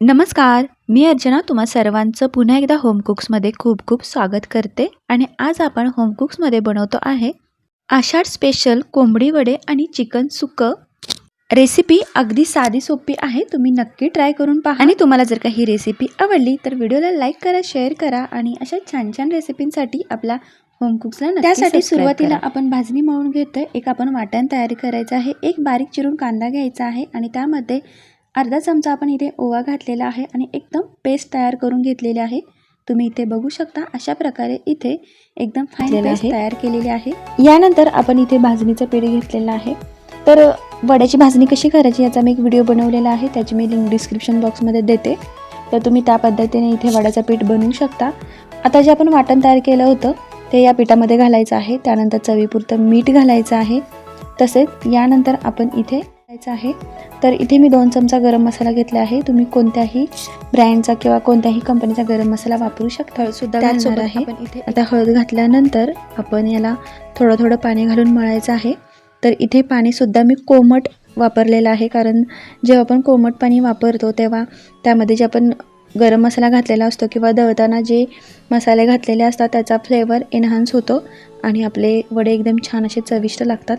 नमस्कार मी अर्चना तुम्हा सर्वांचं पुन्हा एकदा होम कुक्समध्ये खूप खूप स्वागत करते आणि आज आपण होम कुक्समध्ये बनवतो आहे आषाढ स्पेशल कोंबडी वडे आणि चिकन सुकं रेसिपी अगदी साधी सोपी आहे तुम्ही नक्की ट्राय करून पहा. आणि तुम्हाला जर का ही रेसिपी आवडली तर व्हिडिओला लाईक करा शेअर करा आणि अशा छान छान रेसिपींसाठी आपला होम कुक्सला त्यासाठी सुरुवातीला आपण भाजणी मळून घेतोय एक आपण वाटण तयार करायचं आहे एक बारीक चिरून कांदा घ्यायचा आहे आणि त्यामध्ये अर्धा चमचा आपण इथे ओवा घातलेला आहे आणि एकदम पेस्ट तयार करून घेतलेली आहे. तुम्ही इथे बघू शकता अशा प्रकारे इथे एकदम फाईन पेस्ट तयार केलेली आहे. यानंतर आपण इथे भाजणीचं पीठ घेतलेलं आहे. तर वड्याची भाजणी कशी करायची याचा मी एक व्हिडिओ बनवलेला आहे त्याची मी लिंक डिस्क्रिप्शन बॉक्समध्ये देते. तर तुम्ही त्या पद्धतीने इथे वड्याचं पीठ बनवू शकता. आता जे आपण वाटण तयार केलं होतं ते या पिठामध्ये घालायचं आहे. त्यानंतर चवीपुरतं मीठ घालायचं आहे. तसेच यानंतर आपण इथे घालायचं आहे. तर इथे मी दोन चमचा गरम मसाला घेतला आहे. तुम्ही कोणत्याही ब्रँडचा किंवा कोणत्याही कंपनीचा गरम मसाला वापरू शकता. सुद्धा त्याचसोबत आहे. इथे आता हळद घातल्यानंतर आपण याला थोडं थोडं पाणी घालून मळायचं आहे. तर इथे पाणीसुद्धा मी कोमट वापरलेलं आहे. कारण जेव्हा आपण कोमट पाणी वापरतो तेव्हा त्यामध्ये जे आपण गरम मसाला घातलेला असतो किंवा दळताना जे मसाले घातलेले असतात त्याचा फ्लेवर एनहान्स होतो आणि आपले वडे एकदम छान असे चविष्ट लागतात.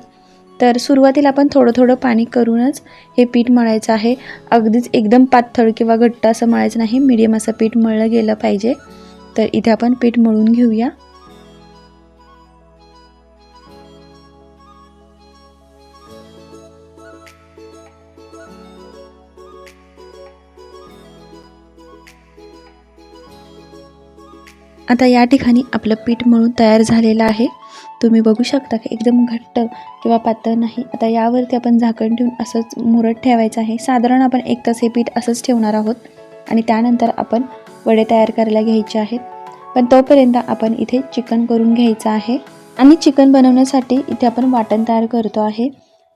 तर सुरुवातीला आपण थोडं थोडं पाणी करूनच हे पीठ मळायचं आहे. अगदीच एकदम पातळ किंवा घट्ट असं मळायचं नाही. मीडियम असं पीठ मळलं गेलं पाहिजे. तर इथे आपण पीठ मळून घेऊया. आता या ठिकाणी आपलं पीठ मळून तयार झालेलं आहे. तुम्ही बघू शकता की एकदम घट्ट किंवा पातळ नाही. आता यावरती आपण झाकण ठेवून असंच मुरत ठेवायचं आहे. साधारण आपण एक तास हे पीठ असंच ठेवणार आहोत आणि त्यानंतर आपण वडे तयार करायला घ्यायचे आहेत. पण तोपर्यंत आपण इथे चिकन करून घ्यायचं आहे. आणि चिकन बनवण्यासाठी इथे आपण वाटण तयार करतो आहे.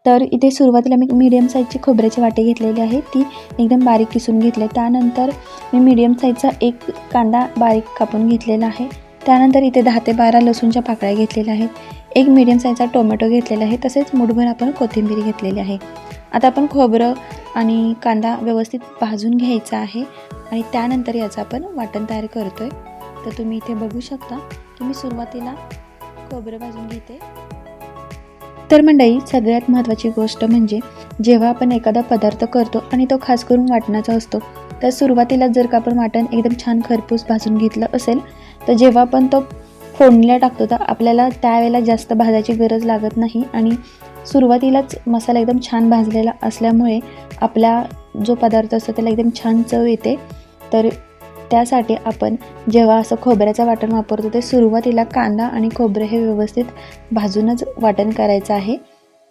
तर इथे सुरुवातीला मी मीडियम साईजची खोबऱ्याची वाटे घेतलेली आहे. ती एकदम बारीक किसून घेतले त्यानंतर मी मीडियम साईजचा एक कांदा बारीक कापून घेतलेला आहे. त्यानंतर इथे दहा ते बारा लसूणच्या पाकळ्या घेतलेल्या आहेत. एक मीडियम साईजचा टोमॅटो घेतलेला आहे. तसेच मुठभर आपण कोथिंबीर घेतलेली आहे. आता आपण खोबरं आणि कांदा व्यवस्थित भाजून घ्यायचा आहे. आणि त्यानंतर याचं आपण वाटण तयार करतो आहे तर तुम्ही इथे बघू शकता की मी सुरुवातीला खोबरं भाजून घेते. तर मंडळी सगळ्यात महत्त्वाची गोष्ट म्हणजे जेव्हा आपण एखादा पदार्थ करतो आणि तो खास करून वाटणाचा असतो तर सुरुवातीला जर का आपण वाटण एकदम छान खरपूस भाजून घेतलं असेल तर जेव्हा आपण तो फोडणीला टाकतो तर आपल्याला त्यावेळेला जास्त भाजायची गरज लागत नाही. आणि सुरुवातीलाच मसाला एकदम छान भाजलेला असल्यामुळे आपला जो पदार्थ असतो त्याला एकदम छान चव येते. तर त्यासाठी आपण जेव्हा असं खोबऱ्याचं वाटण वापरतो ते सुरुवातीला कांदा आणि खोबरं हे व्यवस्थित भाजूनच वाटण करायचं आहे.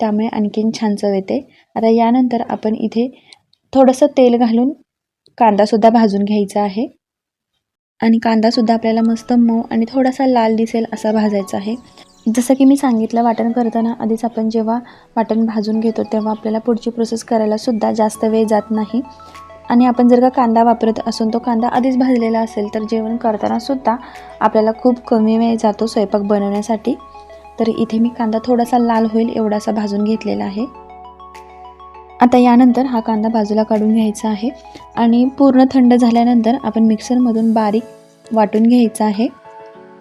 त्यामुळे आणखीन छान चव येते. आता यानंतर आपण इथे थोडंसं तेल घालून कांदासुद्धा भाजून घ्यायचा आहे. आणि कांदासुद्धा आपल्याला मस्त मऊ आणि थोडासा लाल दिसेल असा भाजायचा आहे. जसं की मी सांगितलं वाटण करताना आधीच आपण जेव्हा वाटण भाजून घेतो तेव्हा आपल्याला पुढची प्रोसेस करायला सुद्धा जास्त वेळ जात नाही. आणि आपण जर का कांदा वापरत असून तो कांदा आधीच भाजलेला असेल तर जेवण करताना सुद्धा आपल्याला खूप कमी वेळ जातो स्वयंपाक बनवण्यासाठी. तर इथे मी कांदा थोडासा लाल होईल एवढासा भाजून घेतलेला आहे. आता यानंतर हा कांदा बाजूला काढून घ्यायचा आहे आणि पूर्ण थंड झाल्यानंतर आपण मिक्सरमधून बारीक वाटून घ्यायचं आहे.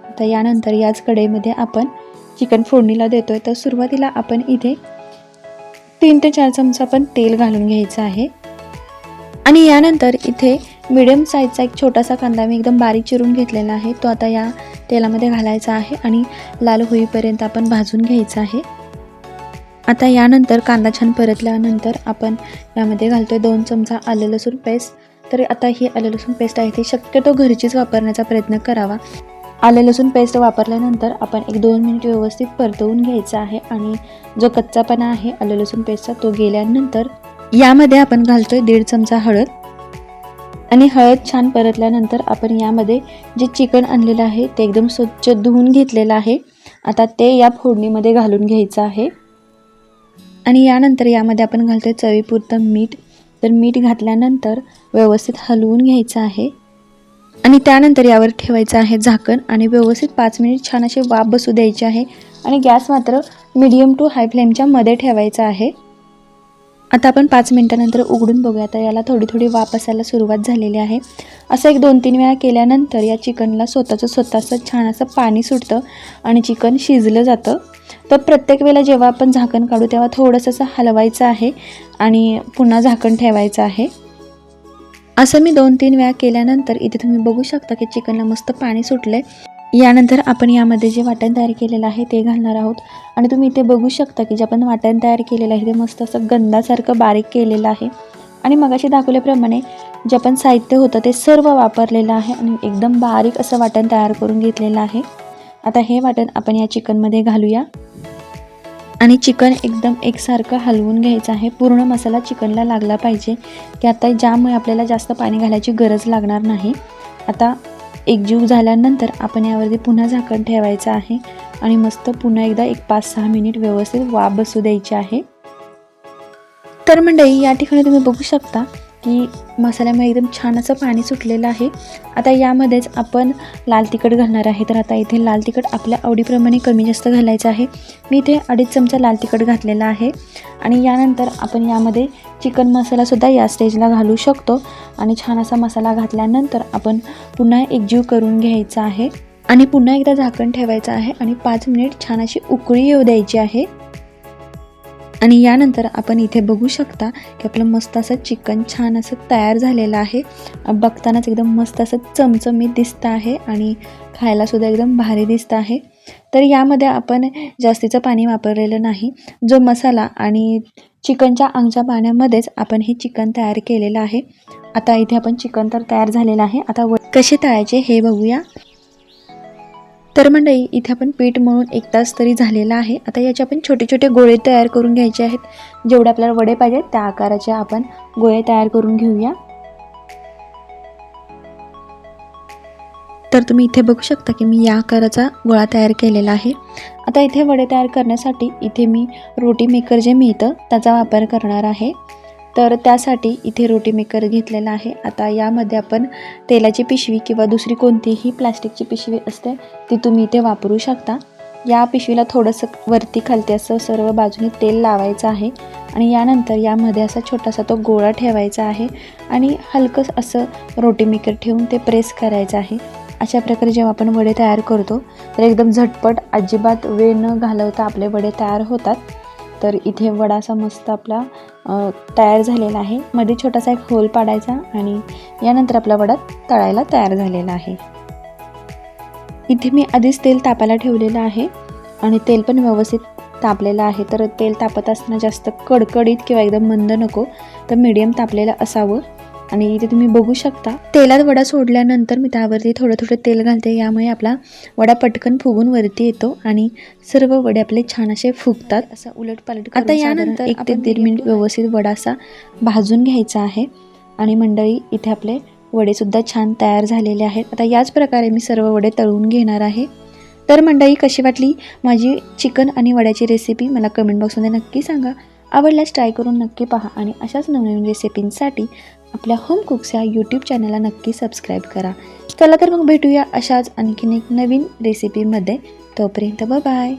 आता यानंतर याच कढईमध्ये आपण चिकन फोडणीला देतो आहे तर सुरुवातीला आपण इथे तीन ते चार चमचा पण तेल घालून घ्यायचं आहे. आणि यानंतर इथे मिडियम साईजचा एक छोटासा कांदा मी एकदम बारीक चिरून घेतलेला आहे. तो आता या तेलामध्ये घालायचा आहे आणि लाल होईपर्यंत आपण भाजून घ्यायचा आहे. आता यानंतर कांदा छान परतल्यानंतर आपण यामध्ये घालतो आहे दोन चमचा आलं लसूण पेस्ट तर आता ही आलं लसूण पेस्ट आहे ती शक्यतो घरचीच वापरण्याचा प्रयत्न करावा. आलं लसूण पेस्ट वापरल्यानंतर आपण एक दोन मिनिट व्यवस्थित परतवून घ्यायचा आहे आणि जो कच्चापणा आहे आलं लसूण पेस्टचा तो गेल्यानंतर यामध्ये आपण घालतोय दीड चमचा हळद. आणि हळद छान परतल्यानंतर आपण यामध्ये जे चिकन आणलेलं आहे ते एकदम स्वच्छ धुवून घेतलेलं आहे. आता ते या फोडणीमध्ये घालून घ्यायचं आहे. आणि यानंतर यामध्ये आपण घालतो आहे चवीपुरतं मीठ. तर मीठ घातल्यानंतर व्यवस्थित हलवून घ्यायचं आहे. आणि त्यानंतर यावर ठेवायचं आहे झाकण आणि व्यवस्थित पाच मिनिट छान असे वाफ बसू द्यायचे आहे. आणि गॅस मात्र मीडियम टू हाय फ्लेमच्या मध्ये ठेवायचा आहे. आता आपण पाच मिनटानंतर उघडून बघूया. तर याला थोडी थोडी वाप असायला सुरुवात झालेली आहे. असं एक दोन तीन वेळा केल्यानंतर या चिकनला स्वतःचं स्वतःचं छान असं पाणी सुटतं आणि चिकन शिजलं जातं. तर प्रत्येक वेळेला जेव्हा आपण झाकण काढू तेव्हा थोडंसं असं हलवायचं आहे आणि पुन्हा झाकण ठेवायचं आहे. असं मी दोन तीन वेळा केल्यानंतर इथे तुम्ही बघू शकता की चिकनला मस्त पाणी सुटलं यानंतर आपण यामध्ये जे वाटण तयार केलेलं आहे ते घालणार आहोत. आणि तुम्ही इथे बघू शकता की जे आपण वाटण तयार केलेलं आहे ते मस्त असं गंधासारखं बारीक केलेलं आहे. आणि मगाशी दाखवल्याप्रमाणे जे आपण साहित्य होतं ते सर्व वापरलेलं आहे आणि एकदम बारीक असं वाटण तयार करून घेतलेलं आहे. आता हे वाटण आपण या चिकनमध्ये घालूया. आणि चिकन एकदम एकसारखं हलवून घ्यायचं आहे. पूर्ण मसाला चिकनला लागला पाहिजे की आता ज्यामुळे आपल्याला जास्त पाणी घालायची गरज लागणार नाही. आता एकजीव झाल्यानंतर आपण यावरती पुन्हा झाकण ठेवायचं आहे आणि मस्त पुन्हा एकदा एक पाच सहा मिनिट व्यवस्थित वाफ बसू द्यायची आहे. तर मंडळी या ठिकाणी तुम्ही बघू शकता की मसाल्यामुळे एकदम छान असं पाणी सुटलेलं आहे. आता यामध्येच आपण लाल तिखट घालणार आहे. तर आता इथे लाल तिखट आपल्या आवडीप्रमाणे कमी जास्त घालायचं आहे. मी इथे अडीच चमचा लाल तिखट घातलेला आहे. आणि यानंतर आपण यामध्ये चिकन मसालासुद्धा या स्टेजला घालू शकतो. आणि छान असा मसाला घातल्यानंतर आपण पुन्हा एकजीव करून घ्यायचा आहे. आणि पुन्हा एकदा झाकण ठेवायचं आहे. आणि पाच मिनिट छान अशी उकळी येऊ द्यायची आहे. आणि यानंतर आपण इथे बघू शकता की आपलं मस्त असं चिकन छान असं तयार झालेलं आहे. बघतानाच एकदम मस्त असं चमचमीत दिसतं आहे आणि खायलासुद्धा एकदम भारी दिसतं आहे. तर यामध्ये आपण जास्तीचं पाणी वापरलेलं नाही. जो मसाला आणि चिकनच्या अंगच्या पाण्यामध्येच आपण हे चिकन तयार केलेलं आहे. आता इथे आपण चिकन तर तयार झालेलं आहे. आता व कसे तळायचे हे बघूया. तर मंडळी इथे आपण पीठ मळून एक तास तरी झालेला आहे. आता याचे आपण छोटे छोटे गोळे तयार करून घ्यायचे आहेत. जेवढे आपल्याला वडे पाहिजेत त्या आकाराचे आपण गोळे तयार करून घेऊया. तर तुम्ही इथे बघू शकता की मी या आकाराचा गोळा तयार केलेला आहे. आता इथे वडे तयार करण्यासाठी इथे मी रोटी मेकर जे मिळतं त्याचा वापर करणार आहे. तर त्यासाठी इथे रोटी मेकर घेतलेला आहे. आता यामध्ये आपण तेलाची पिशवी किंवा दुसरी कोणतीही प्लास्टिकची पिशवी असते ती तुम्ही इथे वापरू शकता. या पिशवीला थोडंसं वरती खालती असं सर्व बाजूने तेल लावायचं आहे आणि यानंतर यामध्ये असा छोटासा तो गोळा ठेवायचा आहे आणि हलकं असं रोटी मेकर ठेवून ते प्रेस करायचं आहे. अशा प्रकारे जेव्हा आपण वडे तयार करतो तर एकदम झटपट अजिबात वेळ न घालवता आपले वडे तयार होतात. तर इथे वडा असा मस्त आपला तयार झालेला आहे. मध्ये छोटासा एक होल पाडायचा आणि यानंतर आपला वडा तळायला तयार झालेला आहे. इथे मी आधीच तेल तापायला ठेवलेलं आहे आणि तेल पण व्यवस्थित तापलेलं आहे. तर तेल तापत असताना जास्त कडकडीत किंवा एकदम मंद नको तर मीडियम तापलेलं असावं. आणि इथे तुम्ही बघू शकता तेलात वडा सोडल्यानंतर मी त्यावरती थोडं थोडं तेल घालते यामुळे आपला वडा पटकन फुगून वरती येतो आणि सर्व वडे आपले छान असे फुगतात. असं उलट पालट आता यानंतर एक ते दीड मिनिट व्यवस्थित वडा असा भाजून घ्यायचा आहे आणि मंडळी इथे आपले वडेसुद्धा छान तयार झालेले आहेत. आता याच प्रकारे मी सर्व वडे तळून घेणार आहे. तर मंडळी कशी वाटली माझी चिकन आणि वड्याची रेसिपी मला कमेंट बॉक्समध्ये नक्की सांगा. आवडल्यास ट्राय करून नक्की पहा आणि अशाच नवनवीन रेसिपींसाठी आपल्या होम कुक्स या यूट्यूब चॅनलला नक्की सबस्क्राईब करा. चला तर मग भेटूया अशाच आणखीन एक नवीन रेसिपीमध्ये तोपर्यंत बाय